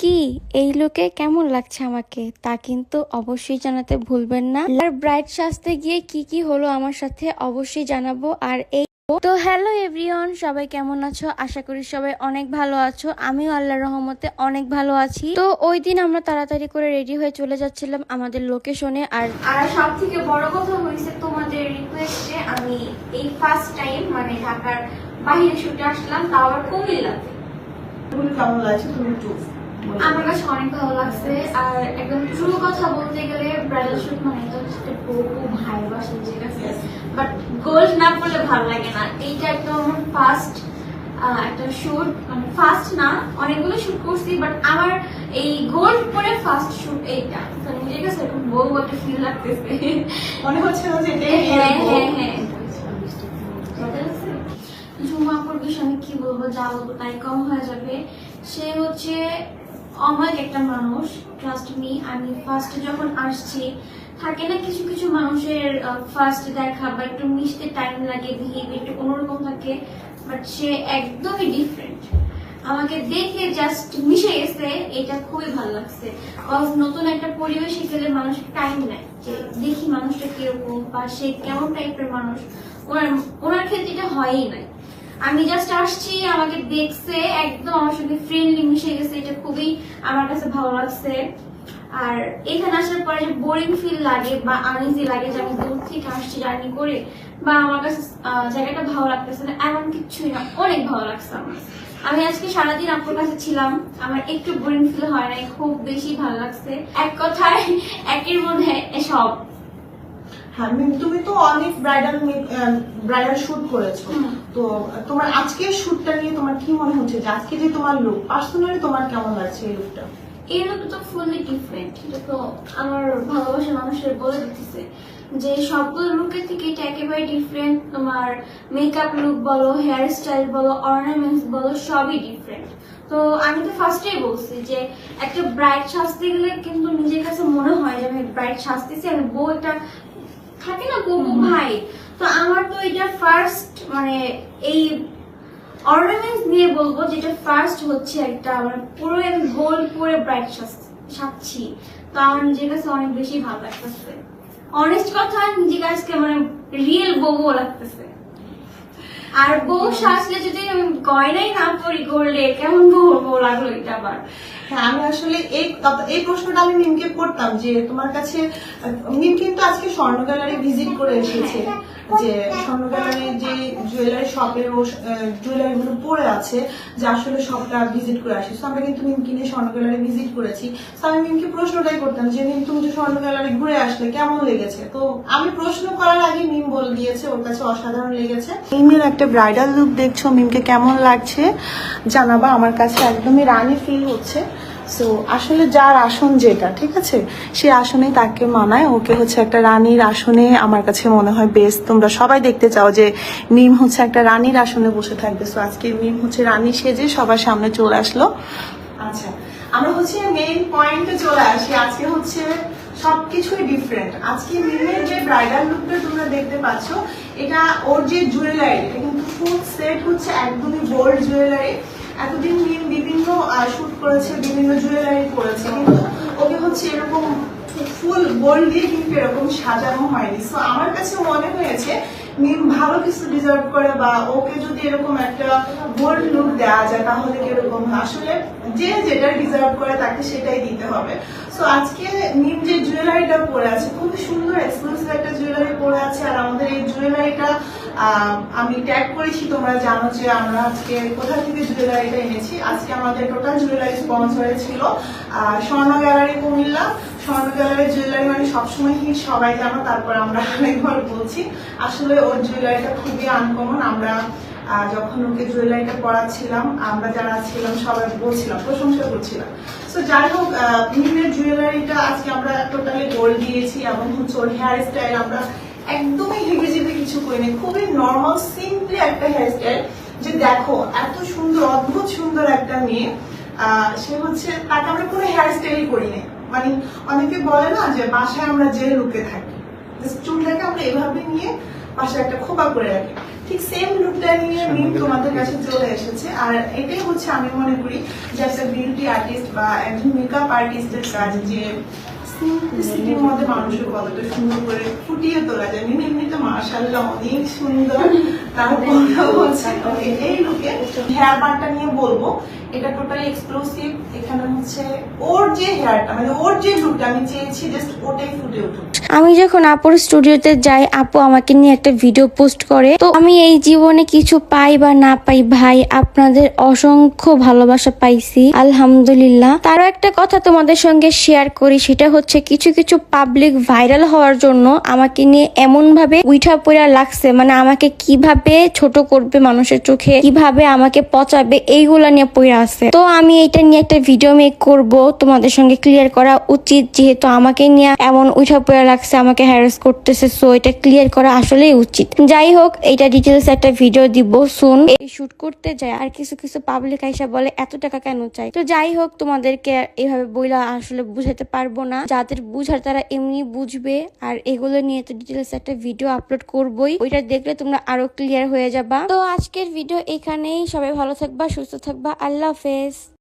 কি এই লোকে কেমন লাগছে আমাকে? তা কিন্তু অবশ্যই জানাতে ভুলবেন না। আর ব্রাইট সাজতে গিয়ে কি কি হলো আমার সাথে অবশ্যই জানাব। আর এই তো হ্যালো এভরিওয়ান সবাই কেমন আছো? আশা করি সবাই অনেক ভালো আছো। আমিও আল্লাহর রহমতে অনেক ভালো আছি। তো ওই দিন আমরা তাড়াতাড়ি করে রেডি হয়ে চলে যাচ্ছিলাম আমাদের লোকেশনে। আর আর সব থেকে বড় কথা হয়েছে তোমাদের রিকোয়েস্টে আমি এই ফার্স্ট টাইম মানে ঢাকার বাইরে শুটে আসলাম তাও আবার কুমিল্লাতে। তুমি কেমন লাগছে তুমি। আমার কাছে অনেক ভালো লাগছে। আর একদম ট্রু কথা বলতে গেলে ব্রাইডাল শুট মানে হচ্ছে একটা বউ ঠিক আছে? বাট গোল্ড না পড়লে ভালো লাগে না। এইটা একদম ফার্স্ট একটা শুট মানে ফার্স্ট না অনেকগুলো শুট করছি বাট আমার এই গোল্ড পরে ফার্স্ট শুট এইটা। ঠিক আছে এরকম বউ একটা ফিল লাগতেছে। মনে হচ্ছে না যে হ্যাঁ হ্যাঁ হ্যাঁ ঝুমাপুর বিষয়ে আমি কি বলব যা বলব তাই কম হয়ে যাবে। সে হচ্ছে অমায়িক একটা মানুষ ট্রাস্ট মি আমি ফার্স্ট যখন আসছি, থাকে না কিছু কিছু মানুষের ফার্স্ট দেখা বা একটু মিশতে টাইম লাগে বিহেভিয়ার একটু অন্যরকম থাকে বাট সে একদমই ডিফারেন্ট আমাকে দেখে জাস্ট মিশে গেছে, এটা খুবই ভালো লাগছে। নতুন একটা পরিবেশে গেলে মানুষ টাইম নেয় যে দেখি মানুষটা কীরকম বা সে কেমন টাইপের মানুষ। ওনার ওনার ক্ষেত্রে এটা হয়ই নাই। আমি জাস্ট আসছি, আমাকে দেখছে, একদম আমার সঙ্গে ফ্রেন্ডলি মিশে গেছে, এটা খুবই আমার কাছে ভালো লাগছে। আর এখানে আসার পরে যে বোরিং ফিল লাগে বা আনইজি লাগে যে আমি দূর থেকে আসছি জার্নি করে, বা আমার কাছে জায়গাটা ভালো লাগতেছে না, এমন কিছুই না, অনেক ভালো লাগছে আমার। আমি আজকে সারাদিন আপনার কাছে ছিলাম, আমার একটু বোরিং ফিল হয় নাই, খুব বেশি ভালো লাগছে। এক কথায়, একের মধ্যে সব হ্যাঁ তুমি তো অনেক ব্রাইডাল ব্রাইডাল শুট করেছ। তো তোমার আজকের শুটটা নিয়ে তোমার কি মনে হচ্ছে যে আজকে যে তোমার লুক পার্সোনালি তোমার কেমন লাগছে এই লুকটা এই লোকটা তো ফুললি ডিফারেন্ট এটা তো আমার ভালোবাসার মানুষের বলে দিতেছে যে সবগুলো লুকের থেকে এটা একেবারে ডিফারেন্ট তোমার মেকআপ লুক বলো হেয়ার স্টাইল বলো অর্নামেন্টস বলো সবই ডিফারেন্ট তো আমি তো ফার্স্টেই বলছি যে একটা ব্রাইট সাজতে গেলে কিন্তু নিজের কাছে মনে হয় যে আমি ব্রাইট সাজতেছি আমি বউ একটা থাকে না বউ বউ ভাই তো আমার তো এটা ফার্স্ট মানে এই অর্নামেন্টস নিয়ে বলব যেটা ফার্স্ট হচ্ছে একটা আমার পুরো আমি গোল্ড পরে ব্রাইট সাজছি। তো আমার নিজের কাছে অনেক বেশি ভালো লাগতেছে। অনেস্ট কথা নিজের কাছে মানে রিয়েল বউ লাগতেছে। আর বউ সাজলে যদি আমি গয়নাই না পরি গোল্ডে কেমন বউ বউ লাগল এটা আবার? হ্যাঁ আমি আসলে এই এই প্রশ্নটা আমি মিমকে করতাম যে তোমার কাছে মিম কিন্তু আজকে স্বর্ণ গ্যালারি ভিজিট করে এসেছে। যে স্বর্ণ যে জুয়েলারি শপের ও জুয়েলারি গুলো পড়ে আছে, যে আসলে সবটা ভিজিট করে আসি। তো আমরা কিন্তু মিম কিনে স্বর্ণ গ্যালারি ভিজিট করেছি। তো আমি মিমকে প্রশ্নটাই করতাম যে, মিম, তুমি যে স্বর্ণ গ্যালারি ঘুরে আসলে, কেমন লেগেছে? তো আমি প্রশ্ন করার আগে মিম বলে দিয়েছে, ওর কাছে অসাধারণ লেগেছে। মিমের একটা ব্রাইডাল লুক দেখছ, মিমকে কেমন লাগছে? জানাবা, আমার কাছে একদমই রানি ফিল হচ্ছে। সো আসলে যার আসন যেটা, ঠিক আছে? সে আসনে তাকে মানায়। ওকে হচ্ছে একটা রানীর আসনে আমার কাছে মনে হয় বেস্ট তোমরা সবাই দেখতে চাও যে মিম হচ্ছে একটা রানীর আসনে বসে থাকবে। সো আজকে মিম হচ্ছে রানী সেজে সবার সামনে চলে আসলো। আচ্ছা আমরা হচ্ছে মেইন পয়েন্টে চলে আসি। আজকে হচ্ছে সবকিছুই ডিফারেন্ট আজকে মিমের যে ব্রাইডাল লুকটা তোমরা দেখতে পাচ্ছ, এটা ওর যে জুয়েলারি এটা কিন্তু ফুল সেট হচ্ছে একদমই গোল্ড জুয়েলারি এতদিন মিম বিভিন্ন শুট করেছে, বিভিন্ন জুয়েলারি করেছে, কিন্তু ওকে হচ্ছে এরকম ফুল গোল্ড দিয়ে কিন্তু এরকম সাজানো হয়নি সো আমার কাছে মনে হয়েছে মিম ভালো কিছু ডিজার্ভ করে বা ওকে যদি এরকম একটা গোল্ড লুক দেওয়া যায়, তাহলে কীরকম? আসলে যে যেটা ডিজার্ভ করে, তাকে সেটাই দিতে হবে সো আজকে মিম যে জুয়েলারিটা পরে আছে, খুবই সুন্দর এক্সক্লুসিভ একটা জুয়েলারি পরে আছে, আর আমাদের এই জুয়েলারিটা আমি ট্যাগ করেছি, তোমরা জানো যে আমরা আজকে কোথা থেকে জুয়েলারিটা এনেছি। আজকে আমাদের টোটাল জুয়েলারি স্পন্সরে ছিল স্বর্ণ গ্যালারি কুমিল্লা। স্বর্ণ গ্যালারি জুয়েলারি মানে সবসময় হিট, সবাই জানো, তারপর আমরা অনেকবার বলছি। আসলে ওর জুয়েলারিটা খুবই আনকমন আমরা যখন ওকে জুয়েলারিটা পরাচ্ছিলাম, আমরা যারা ছিলাম, সবাই বলছিলাম, প্রশংসা করছিলাম। তো যাই হোক মিমের জুয়েলারিটা আজকে আমরা টোটালি গোল্ড দিয়েছি এবং হচ্ছে ওর হেয়ার স্টাইল আমরা একদমই হেভি কিছু করিনি। খুবই নর্মাল সিম্পলি একটা হেয়ার স্টাইল যে দেখো এত সুন্দর অদ্ভুত সুন্দর একটা মেয়ে। সে হচ্ছে তাকে আমরা কোনো হেয়ার স্টাইল করিনি। মানে অনেকে বলে না যে বাসায় আমরা যে লুকে থাকি চুলটাকে আমরা এভাবে নিয়ে পাশে একটা খোপা করে রাখি। ঠিক সেম লুকটা নিয়ে মিম তোমাদের কাছে চলে এসেছে। আর এটাই হচ্ছে আমি মনে করি যে একটা বিউটি আর্টিস্ট বা একজন মেকআপ আর্টিস্টের কাজ যে মধ্যে কতটা সুন্দর করে ফুটিয়ে তোলা যায় এমনি অনেক সুন্দর তারপর এই লোকে হেয়ার নিয়ে বলব এটা টোটালি এক্সক্লুসিভ এখানে হচ্ছে ওর যে হেয়ারটা মানে ওর যে লুকটা আমি চেয়েছি জাস্ট ওটাই ফুটে উঠুক আমি যখন আপুর স্টুডিওতে যাই, আপু আমাকে নিয়ে একটা ভিডিও পোস্ট করে। তো আমি এই জীবনে কিছু পাই বা না পাই ভাই, আপনাদের অসংখ্য ভালোবাসা পাইছি, আলহামদুলিল্লাহ। তারও একটা কথা তোমাদের সঙ্গে শেয়ার করি, সেটা হচ্ছে কিছু কিছু পাবলিক ভাইরাল হওয়ার জন্য আমাকে নিয়ে এমন ভাবে উইঠা পড়া লাগছে মানে আমাকে কীভাবে ছোট করবে মানুষের চোখে, কীভাবে আমাকে পচাবে, এইগুলা নিয়ে পড়ে আছে। তো আমি এটা নিয়ে একটা ভিডিও মেক করব, তোমাদের সঙ্গে ক্লিয়ার করা উচিত, যেহেতু আমাকে নিয়ে এমন উঠা পড়ে আমাকে হ্যারাস করতেছে সো এটা ক্লিয়ার করা আসলেই উচিত। যাই হোক, এটা ডিটেলস একটা ভিডিও দিব শুন এই শুট করতে যায়, আর কিছু কিছু পাবলিক আইসা বলে, এত টাকা কেন চাই? তো যাই হোক, তোমাদেরকে এভাবে বইলা আসলে বুঝাতে পারব না। যাদের বুঝার তারা এমনি বুঝবে, আর এগুলো নিয়ে তো ডিটেলস একটা ভিডিও আপলোড করবোই। ওইটা দেখলে তোমরা আরও ক্লিয়ার হয়ে যাবা। তো আজকের ভিডিও এখানেই। সবাই ভালো থাকবা, সুস্থ থাকবা। আল্লাহ হাফেজ।